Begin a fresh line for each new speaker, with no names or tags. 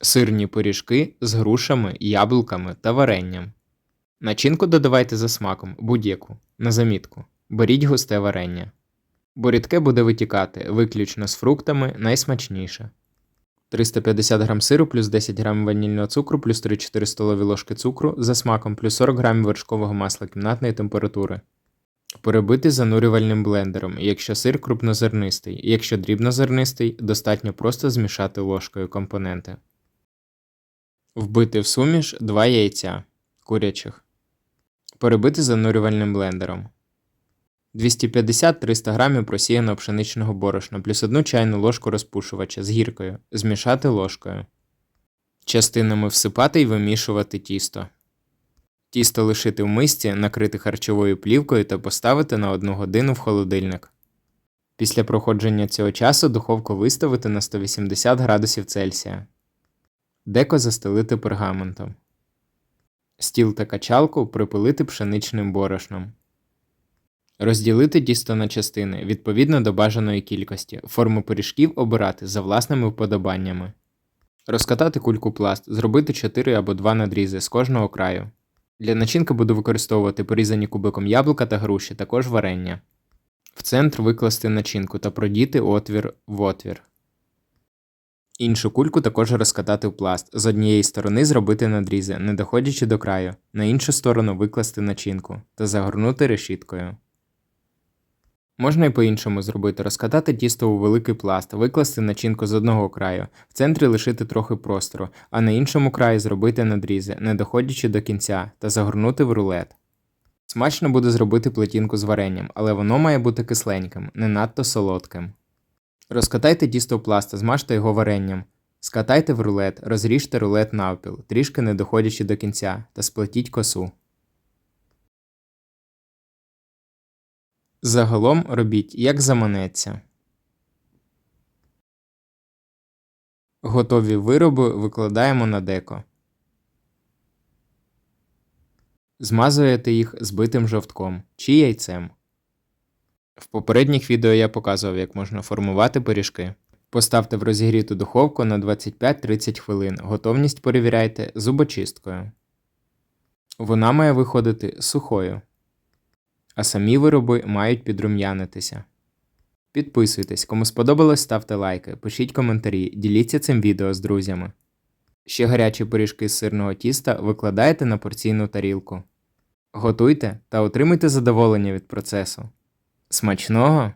Сирні пиріжки з грушами, яблуками та варенням. Начинку додавайте за смаком, будь-яку, на замітку. Беріть густе варення. Бо рідке буде витікати, виключно з фруктами найсмачніше. 350 г сиру плюс 10 г ванільного цукру плюс 3-4 столові ложки цукру за смаком плюс 40 г вершкового масла кімнатної температури. Перебити занурювальним блендером, якщо сир крупнозернистий, якщо дрібнозернистий, достатньо просто змішати ложкою компоненти. Вбити в суміш 2 яйця курячих. Перебити занурювальним блендером. 250-300 г просіяного пшеничного борошна плюс 1 чайну ложку розпушувача з гіркою. Змішати ложкою. Частинами всипати і вимішувати тісто. Тісто лишити в мисці, накрити харчовою плівкою та поставити на 1 годину в холодильник. Після проходження цього часу духовку виставити на 180 градусів Цельсія. Деко застелити пергаментом. Стіл та качалку припилити пшеничним борошном. Розділити тісто на частини відповідно до бажаної кількості. Форму пиріжків обирати за власними вподобаннями. Розкатати кульку пласт, зробити 4 або 2 надрізи з кожного краю. Для начинки буду використовувати порізані кубиком яблука та груші, також варення. В центр викласти начинку та продіти отвір в отвір. Іншу кульку також розкатати в пласт. З однієї сторони зробити надрізи, не доходячи до краю, на іншу сторону викласти начинку та загорнути решіткою. Можна і по-іншому зробити, розкатати тісто у великий пласт, викласти начинку з одного краю, в центрі лишити трохи простору, а на іншому краї зробити надрізи, не доходячи до кінця, та загорнути в рулет. Смачно буде зробити плетінку з варенням, але воно має бути кисленьким, не надто солодким. Розкатайте тісто в пласт змажте його варенням. Скатайте в рулет, розріжте рулет навпіл, трішки не доходячи до кінця, та сплетіть косу. Загалом робіть, як заманеться. Готові вироби викладаємо на деко. Змазуєте їх збитим жовтком чи яйцем. В попередніх відео я показував, як можна формувати пиріжки. Поставте в розігріту духовку на 25-30 хвилин. Готовність перевіряйте зубочисткою. Вона має виходити сухою. А самі вироби мають підрум'янитися. Підписуйтесь, кому сподобалось, ставте лайки, пишіть коментарі, діліться цим відео з друзями. Ще гарячі пиріжки з сирного тіста викладайте на порційну тарілку. Готуйте та отримуйте задоволення від процесу. Смачного!